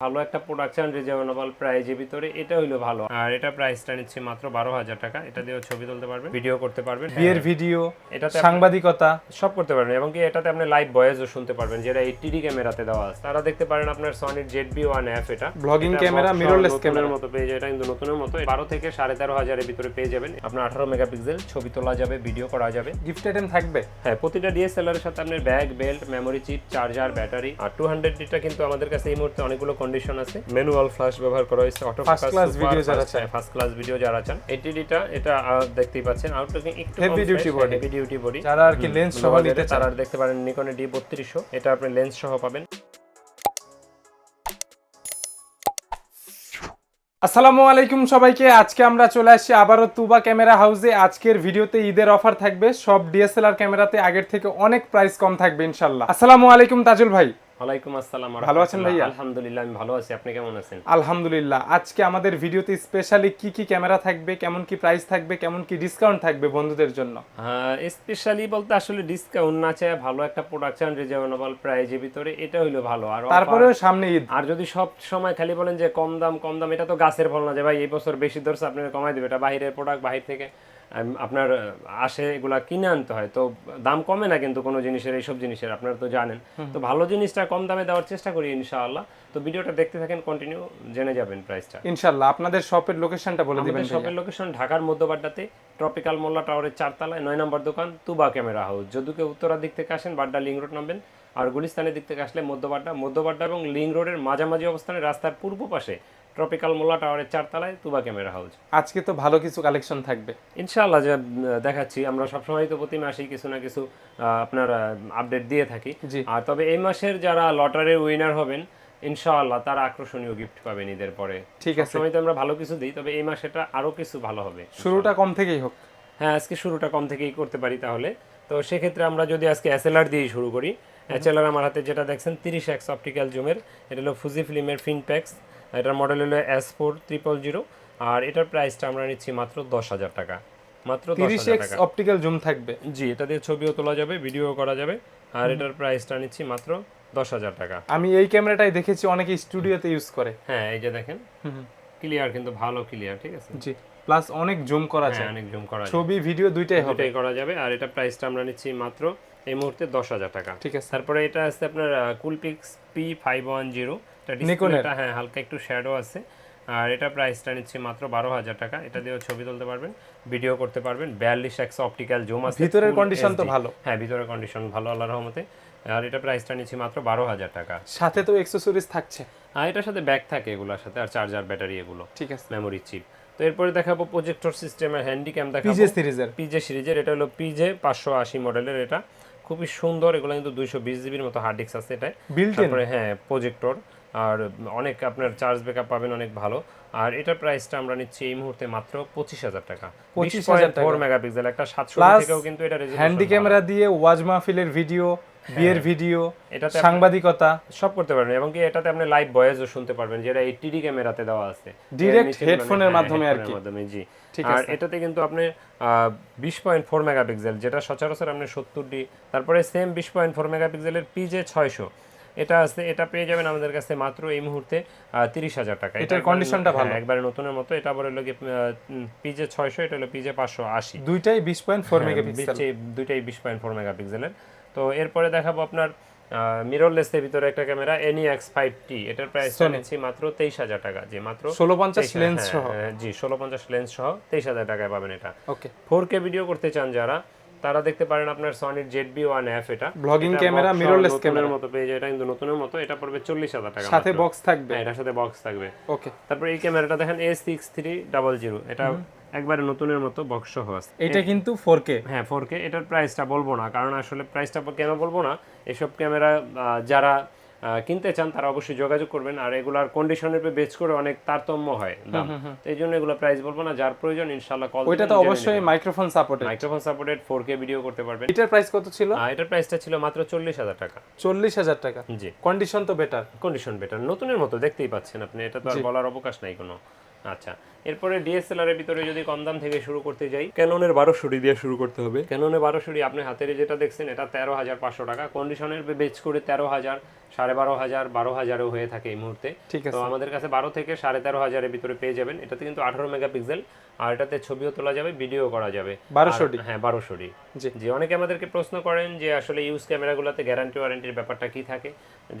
ভালো একটা production reasonable প্রাইজের ভিতরে এটা হইল ভালো। আর এটা প্রাইসটা নিচ্ছে মাত্র বারো হাজার টাকা। এটা দিয়ে ছবি তুলতে পারবেন ভিডিও করতে পারবেন। বিয়ের হ্যাঁ, ভিডিও এটাতে আপনি- সাংবাদিকতা। সব করতে পারবেন এবং কি এটাতে আপনি লাইভ ভয়েসও শুনতে পারবেন যেটা এইচডি ক্যামেরাতে দেওয়া আছে। তারা দেখতে পারেন আপনার সনির জেড বি ওয়ান এফ এটা এটা box mirrorless নতুনের camera। মতো পেয়ে যায় এটা কিন্তু নতুনের মতো। বারো থেকে সাড়ে তেরো হাজারের ভিতরে পেয়ে যাবেন। আপনার আঠারো মেগাপিক্সেল ছবি তোলা যাবে ভিডিও করা যাবে। গিফট আইটেম থাকবে? হ্যাঁ প্রতিটা ডিএসএলআর এর সাথে আপনার bag belt memory chip charger battery আর টু হান্ড্রেড ডিটা কিন্তু আমাদের কাছে এই মুহূর্তে অনেকগুলো কন্ডিশন আছে। ম্যানুয়াল ফ্ল্যাশ ব্যবহার করা হয়েছে অটো First class video যারা চায়। ফার্স্ট ক্লাস ভিডিও যারা চান। এইটি ডিটা এটা দেখতেই পাচ্ছেন আউটলুকিং একটু Heavy duty body। Heavy duty body যারা আর কি লেন্স সহ নিতে চান। তারা দেখতে পারেন নিকনের ডি বত্রিশশো। এটা আপনি লেন্স সহ পাবেন। আসসালামু আলাইকুম সবাইকে। আজকে আমরা চলে আসছি আবারও তুবা ক্যামেরা হাউসে। আজকের ভিডিওতে ঈদের অফার থাকবে। সব ডিএসএলআর ক্যামেরাতে আগের থেকে অনেক প্রাইস কম থাকবে ইনশাল্লাহ। আসসালামু আলাইকুম তাজুল ভাই। ওয়ালাইকুম আসসালাম ভালো আছেন ভাইয়া? আলহামদুলিল্লাহ আমি ভালো আছি। আপনি কেমন আছেন? আলহামদুলিল্লাহ। আজকে আমাদের ভিডিওতে স্পেশালি কি কি ক্যামেরা থাকবে কেমন কি প্রাইস থাকবে কেমন কি ডিসকাউন্ট থাকবে বন্ধুদের জন্য? স্পেশালি বলতে আসলে ডিসকাউন্ট না চায় ভালো একটা প্রোডাকশন রিজনেবল প্রাইজের ভিতরে এটা হইল ভালো। আর তারপরেও সামনে ঈদ। আর যদি সব সময় খালি বলেন যে কম দাম কম দাম এটা তো গাছের ফল না যে ভাই এই বছর বেশি ধরছে আপনাকে কমাই দেবে এটা বাইরের প্রোডাক্ট বাহির থেকে। আপনার আসে এগুলা কিনে আনতে হয়। তো দাম কমে না কিন্তু কোনো জিনিসের এইসব জিনিসের আপনারা তো জানেন। তো ভালো জিনিসটা কম দামে দেওয়ার চেষ্টা করি ইনশাআল্লাহ। তো ভিডিওটা দেখতে থাকেন কন্টিনিউ জেনে যাবেন প্রাইসটা ইনশাল্লাহ আপনাদের শপের লোকেশনটা বলে দিবেন শপের লোকেশন ঢাকার মধ্যবাড্ডাতে ট্রপিক্যাল মোল্লা টাওয়ারের চারতলায় নয় নম্বর দোকান তুবা ক্যামেরা হাউস যদি কেউ উত্তরার দিক থেকে আসেন বাড্ডা লিং রোড নামবেন। আর গুলিস্তানের দিক থেকে আসলে মধ্যবাড্ডা মধ্যবাড্ডা এবং লিং রোডের মাঝামাঝি অবস্থানে রাস্তার পূর্ব পাশে ট্রপিক্যাল মোল্লা টাওয়ারের চারতলায় তুবা ক্যামেরা হাউস আজকে তো ভালো কিছু কালেকশন থাকবে। ইনশাআল্লাহ যে দেখাচ্ছি আমরা সবসময় তো প্রতি মাসেই কিছু না কিছু আপনার আপডেট দিয়ে থাকি। আর তবে এই মাসের যারা লটারির উইনার হবেন ইনশাআল্লাহ তারা আকর্ষণীয় গিফট পাবেন ঈদের পরে। ঠিক আছে। সময় তো আমরা ভালো কিছু দিই তবে এই মাসেটা আরও কিছু ভালো হবে। শুরুটা কম থেকেই হোক। হ্যাঁ আজকে শুরুটা কম থেকেই করতে পারি তাহলে। তো সেক্ষেত্রে আমরা যদি আজকে এসএলআর দিয়েই শুরু করি এসএলআর আমার হাতে যেটা দেখছেন তিরিশ এক্স অপটিক্যাল জুমের এটা হলো ফুজি ফিল্মের ফিনপ্যাক্স এটার মডেল হলো এস ফোর ট্রিপল জিরো আর এটার প্রাইসটা আমরা নিচ্ছি মাত্র দশ হাজার টাকা। মাত্র তিরিশ এক্স অপটিক্যাল জুম থাকবে। জি এটা দিয়ে ছবিও তোলা যাবে ভিডিও করা যাবে আর এটার প্রাইসটা নিচ্ছি মাত্র দশ হাজার টাকা। আমি এই ক্যামেরাটাই দেখেছি অনেকে স্টুডিওতে ইউজ করে। হ্যাঁ এই যে দেখেন ক্লিয়ার কিন্তু ভালো ক্লিয়ার ঠিক আছে? জি প্লাস অনেক জুম করা যায়। হ্যাঁ অনেক জুম করা ছবি ভিডিও দুইটাই হবে। করা যাবে আর এটা প্রাইসটা আমরা নিচ্ছি মাত্র এই মুহূর্তে দশ হাজার টাকা। ঠিক আছে। তারপরে এটা আছে আপনার Coolpix P five one zero Nikon-এর। হ্যাঁ হালকা একটু শ্যাডো আছে। আর এটা প্রাইসটা নিচ্ছে মাত্র বারো হাজার টাকা। এটা দিয়েও ছবি তুলতে পারবেন ভিডিও করতে পারবেন। বিয়াল্লিশ একশো অপটিক্যাল জুম আছে ভিতরের condition তো ভালো। হ্যাঁ ভিতরের কন্ডিশন ভালো আল্লাহর রহমতে। আর এটা প্রাইসটা নিচ্ছি মাত্র বারো হাজার টাকা। সাথে তো এক্সেসরিজ থাকছে। আর এটার সাথে ব্যাগ থাকে এগুলোর সাথে আর চার্জার ব্যাটারি এগুলো। ঠিক আছে। মেমোরি চিপ তো এরপরে দেখাবো প্রজেক্টর সিস্টেমের হ্যান্ডি ক্যাম দেখাবো। পিজে সিরিজের পিজে সিরিজের এটা হলো পিজে পাঁচশো আশি মডেলের এটা। খুবই সুন্দর এগুলো কিন্তু দুইশো বিশ জিবির মতো হার্ড ডিস্ক আছে এটা তারপরে হ্যাঁ প্রজেক্টর আর অনেক আপনার চার্জ ব্যাকআপ পাবেন অনেক ভালো। আর এটার প্রাইসটা আমরা নিচ্ছি এই মুহূর্তে মাত্র পঁচিশ হাজার টাকা। 25,000 ফোর মেগাপিক্সেল একটা সাতশো থেকেও কিন্তু এটা হ্যান্ডি ক্যামেরা দিয়ে ওয়াজ মাহফিলের ভিডিও বিয়ের ভিডিও এটাতে সাংবাদিকতা। সব করতে পারবেন এবং কি এটাতে আপনি লাইভ ভয়েসও শুনতে পারবেন যেটা এইচডি ক্যামেরাতে দেওয়া আছে। নিচে headphone এর হ্যাঁ, মাধ্যমে আর কি। মাধ্যমে জি। ঠিক আর এটাতে কিন্তু আপনি বিশ পয়েন্ট ফোর মেগাপিক্সেল যেটা সচরাচর আপনি সত্তর ডি তারপরে সেম বিশ পয়েন্ট ফোর মেগাপিক্সেলের পিজে ছয়শো। এটা আছে এটা পেয়ে যাবেন আমাদের কাছে মাত্র এই মুহূর্তে তিরিশ হাজার টাকা। এটা এটার একবারে- conditionটা ভালো। হ্যাঁ, একবারে নতুনের মতো এটা আবার হলো পিজে ছয়শো এটা হলো পিজে পাঁচশো আশি। দুইটাই বিশ পয়েন্ট ফোর হ্যাঁ, মেগাপিক্সেল দুইটাই বিশ পয়েন্ট ফোর মেগাপিক্সেলের তো এরপরে দেখাবো আপনার মিররলেসের ভিতরে একটা camera any x five T এটার প্রাইস। নিচ্ছি মাত্র তেইশ হাজার টাকা যে মাত্র ষোলো পঞ্চাশ লেন্স হ্যাঁ, সহ। হ্যাঁ, জি ষোলো পঞ্চাশ লেন্স সহ তেইশ হাজার টাকায় পাবেন এটা। ওকে। ফোর কে ভিডিও করতে চান যারা তারা দেখতে পারেন আপনার সনির জেড বি ওয়ান এফ এটা। সহ mirrorless নতুনের camera। মতো পেয়ে যায় এটা কিন্তু নতুনের মতো এটা পড়বে চল্লিশ হাজার টাকা সাথে বক্স থাকবে। হ্যাঁ এটার সাথে বক্স থাকবে। ওকে। তারপরে এই ক্যামেরাটা দেখেন A six three double zero এটা একবারে নতুনের মতো বক্স সহ আছে। এটা কিন্তু ফোর কে হ্যাঁ ফোর কে এটার প্রাইসটা বলব না কারণ আসলে প্রাইসটা কেন বলব না? এসব ক্যামেরা যারা কিনতে চান তারা অবশ্যই যোগাযোগ করবেন আর এগুলার কন্ডিশনের উপর বেচ করে অনেক তারতম্য হয় দাম। এই জন্য এগুলো প্রাইস বলব না যার প্রয়োজন ইনশাল্লাহ কল ওইটা তো অবশ্যই microphone supported microphone supported four K video করতে পারবেন। এটার প্রাইস কত ছিল? এটার প্রাইসটা ছিল মাত্র চল্লিশ হাজার টাকা। চল্লিশ হাজার টাকা। জি। কন্ডিশন তো বেটার কন্ডিশন বেটার নতুনের মতো দেখতেই পাচ্ছেন আপনি এটা তো আর বলার অবকাশ নাই কোনো। আচ্ছা এরপরে ডিএসএলআর এর ভিতরে যদি কম দাম থেকে শুরু করতে যাই। ক্যাননের বারোশো দিয়ে শুরু করতে হবে। ক্যাননের বারোশো আপনি হাতের যেটা দেখছেন এটা তেরো হাজার পাঁচশো টাকা। কন্ডিশনের বেচ করে তেরো হাজার সাড়ে বারো হাজার বারো হাজারও হয়ে থাকে এই মুহূর্তে। ঠিক তো আছে আমাদের কাছে বারো থেকে সাড়ে তেরো হাজারের ভিতরে পেয়ে যাবেন। এটাতে কিন্তু আঠারো মেগাপিক্সেল আর এটাতে ছবিও তোলা যাবে ভিডিও করা যাবে। বারোশো আর- হ্যাঁ বারোশো ডি জি। যে অনেকে আমাদেরকে প্রশ্ন করেন যে আসলে ইউজ ক্যামেরাগুলোতে গ্যারান্টি ওয়ারেন্টির ব্যাপারটা কি থাকে?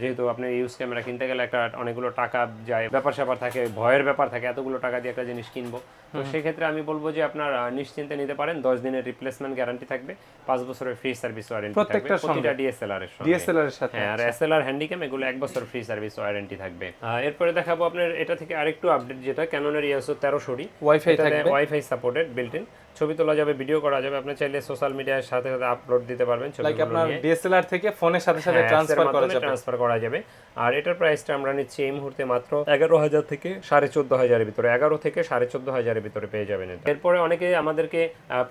যেহেতু আপনি ইউজ ক্যামেরা কিনতে গেলে একটা অনেকগুলো টাকা যায় ব্যাপার স্যাপার থাকে ভয়ের ব্যাপার থাকে এতগুলো টাকা দিয়ে একটা জিনিস কিনবো। তো সেক্ষেত্রে আমি বলব যে আপনার নিশ্চিন্তে নিতে পারেন দশ দিনের রিপ্লেসমেন্ট গ্যারান্টি থাকবে পাঁচ বছরের ফ্রি সার্ভিস ওয়ারেন্টি? প্রতিটা ডিএসএলআর এর ডিএসএলআর এর সাথে? হ্যাঁ আর এসএলআর হ্যান্ডিক্যাম এগুলো এক বছর ফ্রি সার্ভিস ওয়ারেন্টি থাকবে। এরপরে দেখাবো আপনার এটা থেকে আরেকটু আপডেট যেটা ক্যাননের ইএসও তেরোশোরি ওয়াইফাই থাকবে? ওয়াইফাই সাপোর্টেড বিল্ট ইন ছবি তোলা যাবে ভিডিও করা যাবে আপনি চাইলে সোশ্যাল মিডিয়ার সাথে সাথে আপলোড দিতে পারবেন ছবি লাইক আপনার ডিএসএলআর থেকে ফোনের সাথে সাথে হ্যাঁ, ট্রান্সফার করা যাবে। ট্রান্সফার করা যাবে। আর এটার প্রাইসটা আমরা নিচ্ছি এই মুহূর্তে মাত্র এগারো হাজার থেকে সাড়ে চোদ্দ হাজারের ভিতরে। এগারো থেকে সাড়ে চোদ্দ হাজারের ভিতরে পেয়ে যাবেন এটা। এরপরে অনেকে আমাদেরকে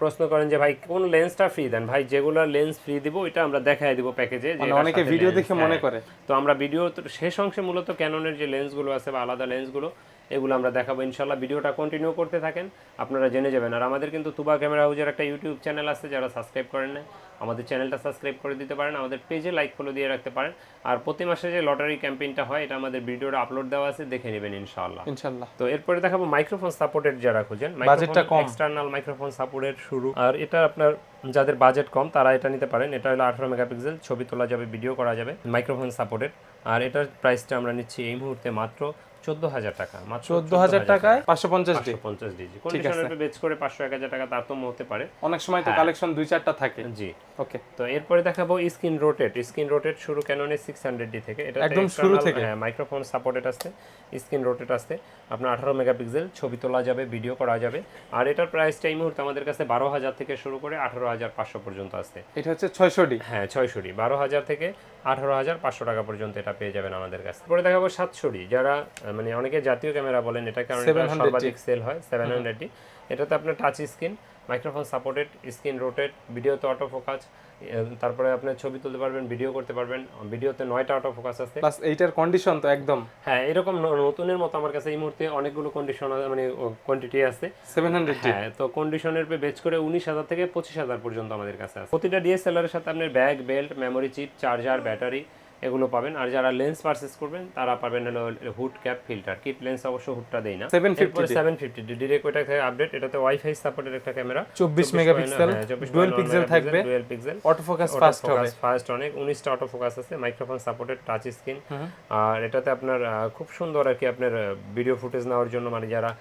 প্রশ্ন করেন যে ভাই কোন লেন্সটা ফ্রি দেন? ভাই যেগুলো লেন্স ফ্রি দিব এটা আমরা দেখাই দিব প্যাকেজে মানে অনেকে ভিডিও দেখে মনে করে। তো আমরা ভিডিও শেষ অংশে মূলত ক্যাননের যে লেন্সগুলো আছে বা আলাদা লেন্সগুলো এগুলো আমরা দেখাবো। ইনশাল্লাহ ভিডিওটা কন্টিনিউ করতে থাকেন। আপনারা জেনে যাবেন। আর আমাদের কিন্তু তুবা ক্যামেরা হাউজের একটা ইউটিউব চ্যানেল আছে যারা সাবস্ক্রাইব করেন না আমাদের চ্যানেলটা সাবস্ক্রাইব করে দিতে পারেন আমাদের পেজে লাইক ফলো দিয়ে রাখতে পারেন। আর প্রতি মাসে যে লটারি ক্যাম্পেইনটা হয় এটা আমাদের ভিডিওটা আপলোড দেওয়া আছে দেখে নেবেন ইনশাআল্লাহ। ইনশাআল্লাহ। তো এরপরে দেখাবো মাইক্রোফোন সাপোর্টেড যারা খুঁজেন। বাজেটটা কম। এক্সটার্নাল মাইক্রোফোন সাপোর্টের শুরু। আর এটা আপনার যাদের বাজেট কম তারা এটা নিতে পারেন। এটা হলো আঠারো মেগাপিক্সেল ছবি তোলা যাবে ভিডিও করা যাবে মাইক্রোফোন সাপোর্টেড আর এটার প্রাইসটা আমরা নিচ্ছি এই মুহূর্তে মাত্র চোদ্দ হাজার টাকা মাত্র চোদ্দ হাজার টাকায় পাঁচশো পঞ্চাশ ডি পঞ্চাশ ডিজি। কন্ডিশনের বেচ করে পাঁচশো এক হাজার টাকা তারতম্য হতে পারে। অনেক সময় হ্যাঁ। তো কালেকশন দুই চারটা থাকে। জি। ওকে তো এরপরে দেখাবো স্ক্রিন রোটেট স্ক্রিন রোটেট শুরু ক্যাননের সিক্স হান্ড্রেড ডি থেকে। এটা একদম শুরু থেকে? হ্যাঁ মাইক্রোফোন সাপোর্টেড আছে স্ক্রিন রোটেট আছে আপনার আঠারো মেগাপিক্সেল ছবি তোলা যাবে ভিডিও করা যাবে। আর এটার প্রাইসটা এই মুহূর্তে আমাদের কাছে বারো হাজার থেকে শুরু করে আঠারো হাজার পাঁচশো পর্যন্ত আছে এটা হচ্ছে ছয়শো ডি হ্যাঁ ছয়শোটি বারো হাজার থেকে আঠারো হাজার পাঁচশো টাকা পর্যন্ত এটা পেয়ে যাবেন আমাদের কাছে। পরে দেখাবো সাতশোটি যারা আহ, মানে অনেকে জাতীয় ক্যামেরা বলেন এটা কারণ সর্বাধিক সেল হয় সেভেন হান্ড্রেডটি এটাতে আপনার touch screen microphone supported screen rotate ভিডিওতে অটো ফোকাস তারপরে আপনি ছবি তুলতে পারবেন ভিডিও করতে পারবেন ভিডিওতে নয়টা অটো ফোকাস আছে। প্লাস এইটার কন্ডিশন তো একদম। হ্যাঁ এরকম নতুনের মতো আমার কাছে এই মুহূর্তে অনেকগুলো কন্ডিশন মানে কোয়ান্টিটি আছে। সেভেন হান্ড্রেড হ্যাঁ তো কন্ডিশনের বেচ করে উনিশ হাজার থেকে পঁচিশ হাজার পর্যন্ত আমাদের কাছে আছে। প্রতিটা ডিএসএলআর এর সাথে আপনার bag belt memory chip charger battery এগুলো পাবেন। আর যারা লেন্স পারচেস করবেন তারা পাবেন হলো hood cap filter kit lens অবশ্য হুডটা দেই না। 750 সেভেন ফিফটি ডিরেক্ট ওইটা আপডেট এটাতে ওয়াইফাই সাপোর্টের একটা ক্যামেরা 24 মেগাপিক্সেল ডুয়েল পিক্সেল থাকবে। Dual pixel auto focus fast হবে। ফাস্ট অনেক। উনিশটা অটো ফোকাস আছে মাইক্রোফোন সাপোর্টেড টাচ স্ক্রিন আর এটাতে আপনার খুব সুন্দর আর কি আপনার ভিডিও ফুটেজ নেওয়ার জন্য মানে যারা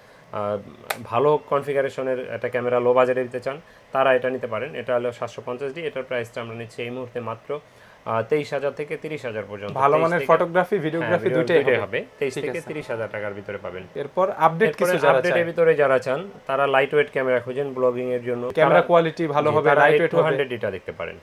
ভালো কনফিগারেশনের একটা ক্যামেরা লো বাজারে দিতে চান তারা এটা নিতে পারেন। এটা হলো সাতশো পঞ্চাশ ডি এটার প্রাইসটা আমরা নিচ্ছি এই মুহূর্তে মাত্র তেইশ হাজার থেকে তিরিশ হাজার পর্যন্ত। ভালো মানের ফটোগ্রাফি হ্যাঁ, ভিডিওগ্রাফি দুইটাই হবে। তেইশ থেকে তিরিশ হাজার টাকার ভিতরে পাবেন। এরপর আপডেট কিছু যারা আপডেটের ভিতরে যারা চান তারা লাইট ওয়েট ক্যামেরা খুঁজেন ব্লগিং এর জন্য। ক্যামেরা কোয়ালিটি ভালো হবে লাইট ওয়েট টু হবে হান্ড্রেড ডিটা দেখতে পারেন।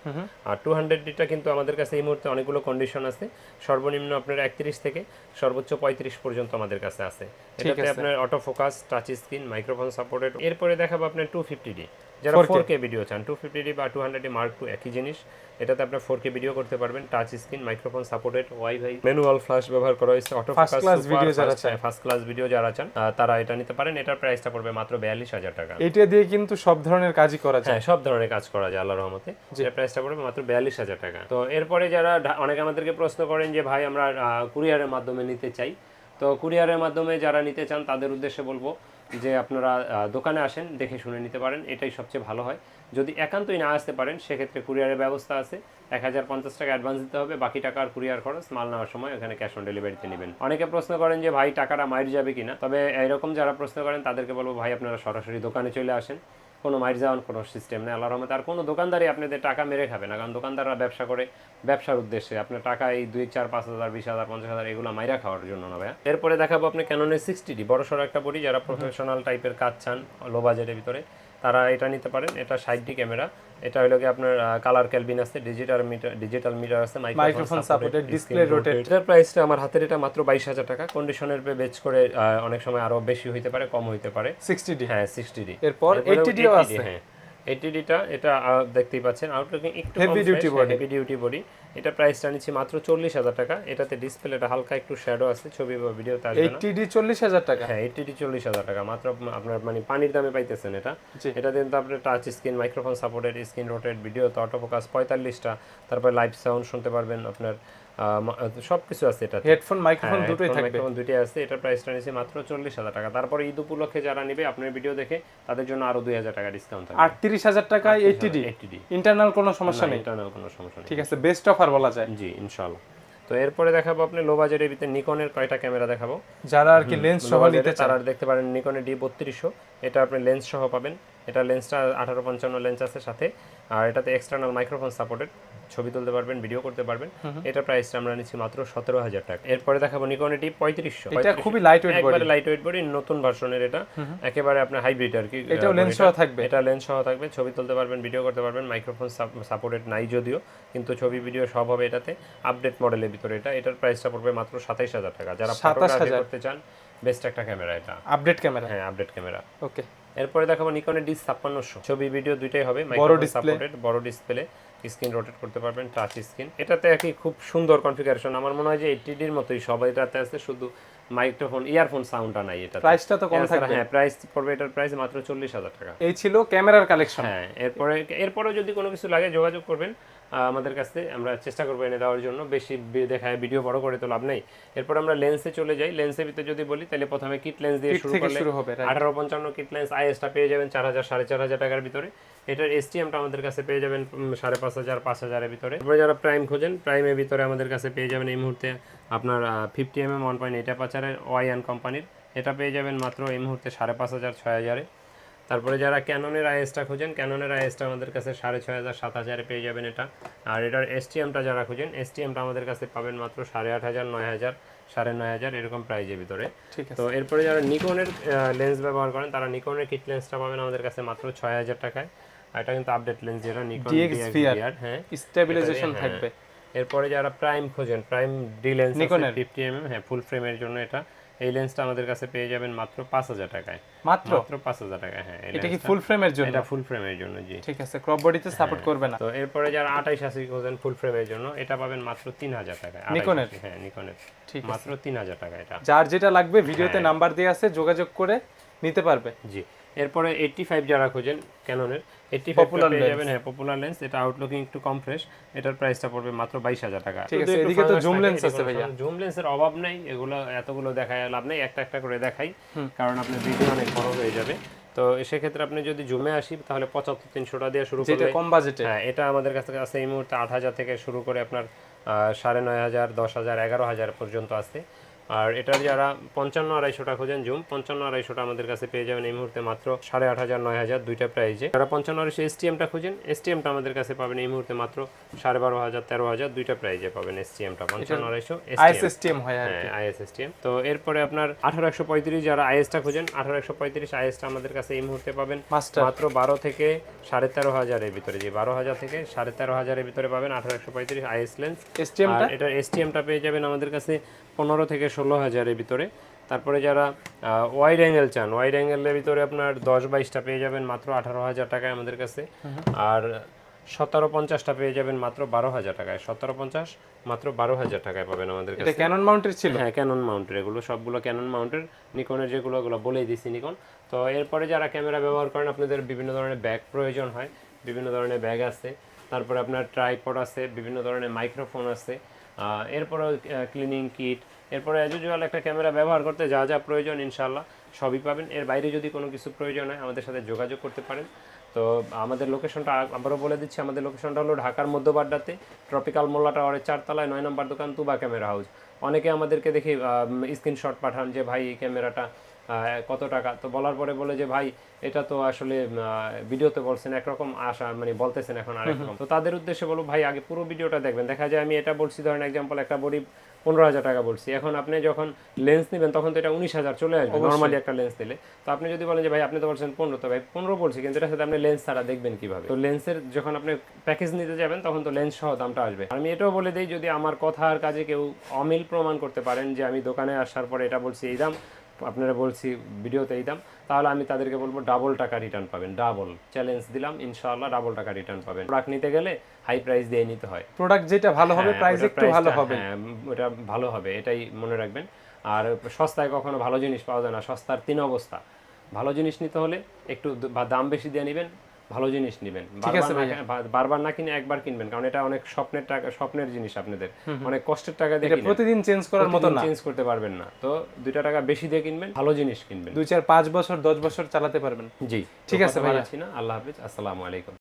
আর টু হান্ড্রেড ডিটা কিন্তু আমাদের কাছে এই মুহূর্তে অনেকগুলো কন্ডিশন আছে। সর্বনিম্ন আপনার একত্রিশ থেকে সর্বোচ্চ পঁয়ত্রিশ পর্যন্ত আমাদের কাছে আছে। এটাতে আপনার auto focus touch screen microphone supported এরপরে দেখাবো আপনার টু ফিফটি ডি যারা ফোর কে ভিডিও চান টু ফিফটি ডি বা টু হান্ড্রেড মার্ক টু একই জিনিস এটাতে আপনার ফোর কে ভিডিও করতে পারবেন touch screen microphone supported wifi manual flash ব্যবহার করা হয়েছে অটো First class video যারা চায়। ফার্স্ট ক্লাস ভিডিও যারা চান তারা এটা নিতে পারেন এটার প্রাইসটা পড়বে মাত্র বিয়াল্লিশ হাজার টাকা। এইটা দিয়ে কিন্তু সব ধরনের কাজই করা যায়। হ্যাঁ সব ধরনের কাজ করা যায় আল্লাহর রহমতে। এর প্রাইসটা পড়বে মাত্র বিয়াল্লিশ হাজার টাকা। তো এরপরে যারা অনেকে আমাদেরকে প্রশ্ন করেন যে ভাই আমরা কুরিয়ারের মাধ্যমে নিতে চাই। তো কুরিয়ারের মাধ্যমে যারা নিতে চান তাদের উদ্দেশ্যে বলব যে আপনারা দোকানে আসেন, দেখে শুনে নিতে পারেন, এটাই সবচেয়ে ভালো হয়। যদি একান্তই না আসতে পারেন, সেক্ষেত্রে কুরিয়ারের ব্যবস্থা আছে। এক হাজার পঞ্চাশ টাকা অ্যাডভান্স দিতে হবে, বাকি টাকা আর কুরিয়ার খরচ, মাল নেওয়ার সময় ওখানে ক্যাশ অন ডেলিভারিতে নেবেন। অনেকে প্রশ্ন করেন যে, ভাই, টাকাটা মাইর যাবে কিনা? তবে এরকম যারা প্রশ্ন করেন, তাদেরকে বলব, ভাই, আপনারা সরাসরি দোকানে চলে আসেন। কোনো মাইর যাওয়ার কোনো সিস্টেম নেই। আল্লাহর রহমতে আর কোনো দোকানদারই আপনাদের টাকা মেরে খাবে না। কারণ দোকানদাররা ব্যবসা করে ব্যবসার উদ্দেশ্যে। আপনার টাকা এই দুই চার পাঁচ হাজার বিশ হাজার পঞ্চাশ হাজার এগুলো মাইরা খাওয়ার জন্য না ভাইয়া। এরপরে দেখাবো আপনি ক্যাননের সিক্সটি ডি বড়সড় একটা বডি। যারা প্রফেশনাল টাইপের কাজ চান লো বাজেটের ভিতরে তারা এটা নিতে পারেন। এটা সাইড ডি ক্যামেরা। এটা হলো কি আপনার কালার ক্যালবিন আছে ডিজিটাল মিটার ডিজিটাল মিটার আছে মাইক্রোফোন সাপোর্টেড ডিসপ্লে রোটেট এটার প্রাইসটা আমার হাতের এটা মাত্র বাইশ হাজার টাকা। কন্ডিশনের বেচ করে অনেক সময় আরও বেশি হইতে পারে কম হইতে পারে। সিক্সটি ডি হ্যাঁ সিক্সটি ডি এরপর এইচডি ডিও আছে। হ্যাঁ। এইটিডিটা এটা দেখতেই পাচ্ছেন আউটলুকিং একটু Heavy duty body। Heavy duty body এটা প্রাইসটা নিচ্ছি মাত্র চল্লিশ হাজার টাকা। এটাতে ডিসপ্লেটা হালকা একটু শ্যাডো আছে ছবি বা ভিডিওতে আসবে না। এইটটি চল্লিশ হাজার টাকা। হ্যাঁ এইটিডি চল্লিশ হাজার টাকা। মাত্র আপনার মানে পানির দামে পাইতেছেন এটা। এটা কিন্তু আপনার touch screen microphone supported screen rotate video তো অটোফোকাস পঁয়তাল্লিশটা। তারপর লাইভ সাউন্ড শুনতে পারবেন আপনার সব কিছু আছে এটা হেডফোন মাইক্রোফোন দুটোই থাকবে। মাইক্রোফোন দুটোই আছে। এটার প্রাইসটা নিচ্ছে মাত্র চল্লিশ হাজার টাকা। তারপরে ঈদ উপলক্ষে যারা নিবে আপনার ভিডিও দেখে তাদের জন্য আরও দুই হাজার টাকা ডিসকাউন্ট থাকবে। আটত্রিশ হাজার টাকা এইটিডি ইন্টারনাল কোনো সমস্যা নেই। ইন্টারনাল কোনো সমস্যা নেই। ঠিক আছে বেস্ট অফার বলা যায়। জি ইনশাআল্লাহ। তো এরপরে দেখাবো আপনি লো বাজেটের ভিতরে নিকনের কয়টা ক্যামেরা দেখাবো? যারা আর কি লেন্স সহ নিতে চান। তারা দেখতে পারেন নিকনে ডি বত্রিশশো। এটা আপনি লেন্স সহ পাবেন। এটা লেন্সটা আঠারো পঞ্চান্ন লেন্স আছে সাথে। আর এটাতে এক্সটার্নাল মাইক্রোফোন সাপোর্টেড ছবি তুলতে পারবেন ভিডিও করতে পারবেন। এটা প্রাইসটা আমরা নিচ্ছি মাত্র সতেরো হাজার টাকা। এরপরে দেখাবো নিকনে ডি পঁয়ত্রিশশো। এটা খুবই light weight body light weight body নতুন ভার্সনের এটা। একেবারে আপনার হাইব্রিড আর কি এটাও লেন্স সহ থাকবে। এটা লেন্স সহ থাকবে। ছবি তুলতে পারবেন ভিডিও করতে পারবেন। মাইক্রোফোন সাপোর্টেড নাই যদিও কিন্তু ছবি ভিডিও সব হবে এটাতে। আপডেট মডেলের ভিতরে এটা। এটার প্রাইসটা পড়বে মাত্র সাতাইশ হাজার টাকা। যারা 27,000 ফটোগ্রাফি করতে চান বেস্ট একটা ক্যামেরা এটা। আপডেট ক্যামেরা হ্যাঁ আপডেট ক্যামেরা ওকে এরপরে দেখাবো নিকনের ডি ছাপ্পান্নশো। ছবি ভিডিও দুইটাই হবে। বড় মাইক্রোফোন সাপোর্টেড বড় ডিসপ্লে স্ক্রিন রোটেট করতে পারবেন টাচ স্ক্রিন এটাতে একই খুব সুন্দর কনফিগারেশন আমার মনে হয় যে এইটিডির মতোই সবাই এটাতে আছে শুধু মাইক্রোফোন ইয়ারফোন সাউন্ডটা নাই এটা প্রাইসটা তো কম থাকবে। হ্যাঁ প্রাইস পড়বে এটার প্রাইস মাত্র চল্লিশ হাজার টাকা। এই ছিল ক্যামেরার কালেকশন হ্যাঁ এরপরে এরপরেও যদি কোনো কিছু লাগে যোগাযোগ করবেন আমাদের কাছে আমরা চেষ্টা করব এনে দেওয়ার জন্য। বেশি দেখায় ভিডিও বড় করে তো লাভ নেই। এরপর আমরা লেন্সে চলে যাই। লেন্সের ভিতরে যদি বলি তাহলে প্রথমে কিট লেন্স দিয়ে শুরু করলে? আঠারো পঞ্চান্ন কিট লেন্স আইএসটা পেয়ে যাবেন চার হাজার সাড়ে চার হাজার টাকার ভিতরে। এটার এসটিএমটা আমাদের কাছে পেয়ে যাবেন সাড়ে পাঁচ হাজার পাঁচ হাজারের ভিতরে। এরপরে যারা প্রাইম খোঁজেন প্রাইমের ভিতরে আমাদের কাছে পেয়ে যাবেন এই মুহূর্তে আপনার fifty M M one point eight পাচারের ওয়াই অ্যান কোম্পানির এটা পেয়ে যাবেন মাত্র এই মুহূর্তে সাড়ে পাঁচ হাজার ছয় হাজারে। তারপরে যারা ক্যাননের আইএসটা খুঁজেন ক্যাননের আইএসটা আমাদের কাছে সাড়ে ছয় হাজার সাত হাজারে পেয়ে যাবেন এটা। আর এটার এসটিএমটা যারা খুঁজেন এসটিএমটা আমাদের কাছে পাবেন মাত্র সাড়ে আট হাজার নয় হাজার সাড়ে নয় হাজার এরকম প্রাইজের ভিতরে। ঠিক আছে। তো এরপরে যারা নিকনের লেন্স ব্যবহার করেন তারা নিকনের কিট লেন্সটা পাবেন আমাদের কাছে মাত্র ছয় হাজার টাকায়। এটা কিন্তু আপডেট লেন্স যেটা নিকন DXVR, হ্যাঁ। স্টেবিলাইজেশন হ্যাঁ। থাকবে। এরপরে যারা প্রাইম খোঁজেন প্রাইম ডি লেন্স নিকনের? ফিফটি এম হ্যাঁ ফুল ফ্রেমের জন্য এটা। এই লেন্সটা আমাদের কাছে পেয়ে যাবেন মাত্র পাঁচ হাজার টাকায়। মাত্র? মাত্র পাঁচ হাজার টাকায় হ্যাঁ এটা কি ফুল ফ্রেমের জন্য? এটা ফুল ফ্রেমের জন্য জি। ঠিক আছে ক্রপ বডিতে সাপোর্ট করবে না। তো এরপরে যারা আঠাইশ আশি খোঁজেন ফুল ফ্রেমের জন্য এটা পাবেন মাত্র তিন হাজার টাকায়। আঠাইশ নিকনের? হ্যাঁ নিকনের ঠিক মাত্র তিন হাজার টাকা এটা। যার যেটা লাগবে ভিডিওতে হ্যাঁ। নাম্বার দেওয়া আছে যোগাযোগ করে নিতে পারবে। জি। এরপরে এইটটি ফাইভ যারা খোঁজেন ক্যাননের এইটটি ফাইভ পেয়ে যাবেন হ্যাঁ পপুলার লেন্স এটা আউটলুকিং একটু কম ফ্রেশ এটার প্রাইসটা পড়বে মাত্র বাইশ হাজার টাকা। ঠিক আছে, এদিকে তো lens এদিকে আছে ভাইয়া। জুম লেন্সের অভাব নেই এগুলো এতগুলো দেখায় লাভ নেই একটা একটা করে দেখাই কারণ আপনার ভিডিও অনেক বড় হয়ে যাবে। তো সেক্ষেত্রে আপনি যদি জুমে আসি তাহলে পঁচাত্তর তিনশোটা দিয়ে শুরু করলে কম বাজেটে হ্যাঁ এটা আমাদের কাছে আছে এই মুহূর্তে আট হাজার থেকে শুরু করে আপনার আহ, সাড়ে নয় হাজার দশ হাজার এগারো হাজার পর্যন্ত আছে। আর এটার যারা পঞ্চান্ন আড়াইশোটা খোঁজেন জুম পঞ্চান্ন আড়াইশোটা আমাদের কাছে পেয়ে যাবেন এই মুহূর্তে মাত্র সাড়ে আট হাজার নয় হাজার দুইটা প্রাইজে যারা পঞ্চান্ন আড়াইশো এসটিএমটা খুঁজেন এসটিএমটা আমাদের কাছে পাবেন এই মুহূর্তে মাত্র সাড়ে বারো হাজার তেরো হাজার দুইটা প্রাইজে পাবেন এসটিএমটা পঞ্চান্ন আড়াইশো আইএসএসটিএম হয় হ্যাঁ আইএসএসটিএম তো এরপরে আপনার আঠারো একশো পঁয়ত্রিশ যারা আইএসটা খুঁজেন আঠারো একশো পঁয়ত্রিশ আইএসটা আমাদের কাছে এই মুহূর্তে পাবেন মাত্র বারো থেকে সাড়ে তেরো হাজারের ভিতরে। যে বারো হাজার থেকে সাড়ে তেরো হাজারের ভিতরে পাবেন আঠারো একশো পঁয়ত্রিশ আইএস লেন্স এটার এসটিএমটা পেয়ে যাবেন আমাদের কাছে পনেরো থেকে ষোলো হাজারের ভিতরে। তারপরে যারা ওয়াইড অ্যাঙ্গেল চান ওয়াইড অ্যাঙ্গেলের ভিতরে আপনার দশ বাইশটা পেয়ে যাবেন মাত্র আঠারো হাজার টাকায় আমাদের কাছে। আর সতেরো পঞ্চাশটা পেয়ে যাবেন মাত্র বারো হাজার টাকায়। সতেরো পঞ্চাশ মাত্র বারো হাজার টাকায় পাবেন আমাদের কাছে। ক্যানন মাউন্টের ছিল? হ্যাঁ ক্যানন মাউন্টের এগুলো সবগুলো ক্যানন মাউন্টের নিকনের যেগুলো ওগুলো বলেই দিছি নিকন তো এরপরে যারা ক্যামেরা ব্যবহার করেন আপনাদের বিভিন্ন ধরনের ব্যাগ প্রয়োজন হয় বিভিন্ন ধরনের ব্যাগ আছে। তারপরে আপনার ট্রাইপড আছে বিভিন্ন ধরনের মাইক্রোফোন আছে। আহ, এরপরেও ক্লিনিং কিট এরপরে অ্যাজ ইউজুয়াল একটা ক্যামেরা ব্যবহার করতে যা যা প্রয়োজন ইনশাল্লাহ সবই পাবেন। এর বাইরে যদি কোনো কিছু প্রয়োজন হয় আমাদের সাথে যোগাযোগ করতে পারেন। তো আমাদের লোকেশনটা আবারও বলে দিচ্ছি আমাদের লোকেশনটা হলো ঢাকার মধ্যবাড্ডাতে ট্রপিক্যাল মোল্লা টাওয়ারের চারতলায় নয় নম্বর দোকান তুবা ক্যামেরা হাউস অনেকে আমাদেরকে দেখি স্ক্রিনশট পাঠান যে ভাই এই ক্যামেরাটা কত টাকা? তো বলার পরে বলে যে ভাই এটা তো আসলে ভিডিওতে বলছেন একরকম আশা মানে বলতেছেন এখন আরেক রকম। তো তাদের উদ্দেশ্যে বলব ভাই আগে পুরো ভিডিওটা দেখবেন। দেখা যায় আমি এটা বলছি ধরেন এক্সাম্পল একটা বডি পনেরো হাজার টাকা বলছি। এখন আপনি যখন লেন্স নেবেন তখন তো এটা উনিশ হাজার চলে আসবে নর্মালি একটা লেন্স দিলে। তো আপনি যদি বলেন যে ভাই আপনি তো বলছেন পনেরো তো ভাই পনেরো বলছি কিন্তু এটার সাথে আপনি লেন্স ছাড়া দেখবেন কীভাবে? তো লেন্সের যখন আপনি প্যাকেজ নিতে যাবেন তখন তো লেন্স সহ দামটা আসবে। আর আমি এটাও বলে দিই যদি আমার কথা আর কাজে কেউ অমিল প্রমাণ করতে পারেন যে আমি দোকানে আসার পরে এটা বলছি এই দাম আপনারা বলছি ভিডিওতে এই দাম তাহলে আমি তাদেরকে বলব ডাবল টাকা রিটার্ন পাবেন ডাবল চ্যালেঞ্জ দিলাম ইনশাআল্লাহ ডাবল টাকা রিটার্ন পাবেন। প্রোডাক্ট নিতে গেলে হাই প্রাইস দিয়ে নিতে হয়। প্রোডাক্ট যেটা ভালো হবে হ্যাঁ, প্রাইস একটু ভালো হবে। হ্যাঁ, ওটা ভালো হবে এটাই মনে রাখবেন। আর সস্তায় কখনো ভালো জিনিস পাওয়া যায় না সস্তার তিন অবস্থা। ভালো জিনিস নিতে হলে একটু বা দাম বেশি দিয়ে নেবেন ভালো জিনিস নেবেন। ঠিক আছে বারবার না কিনে- একবার কিনবেন কারণ এটা অনেক স্বপ্নের টাকা স্বপ্নের জিনিস আপনাদের। অনেক কষ্টের টাকা দিয়ে প্রতিদিন চেঞ্জ করার মতো না। চেঞ্জ করতে পারবেন না। তো দুইটা টাকা বেশি দিয়ে কিনবেন ভালো জিনিস কিনবেন। দুই চার পাঁচ বছর দশ বছর চালাতে পারবেন। জি। ঠিক আছে ভাই আছি না? আল্লাহ হাফিজ। আসসালামু আলাইকুম।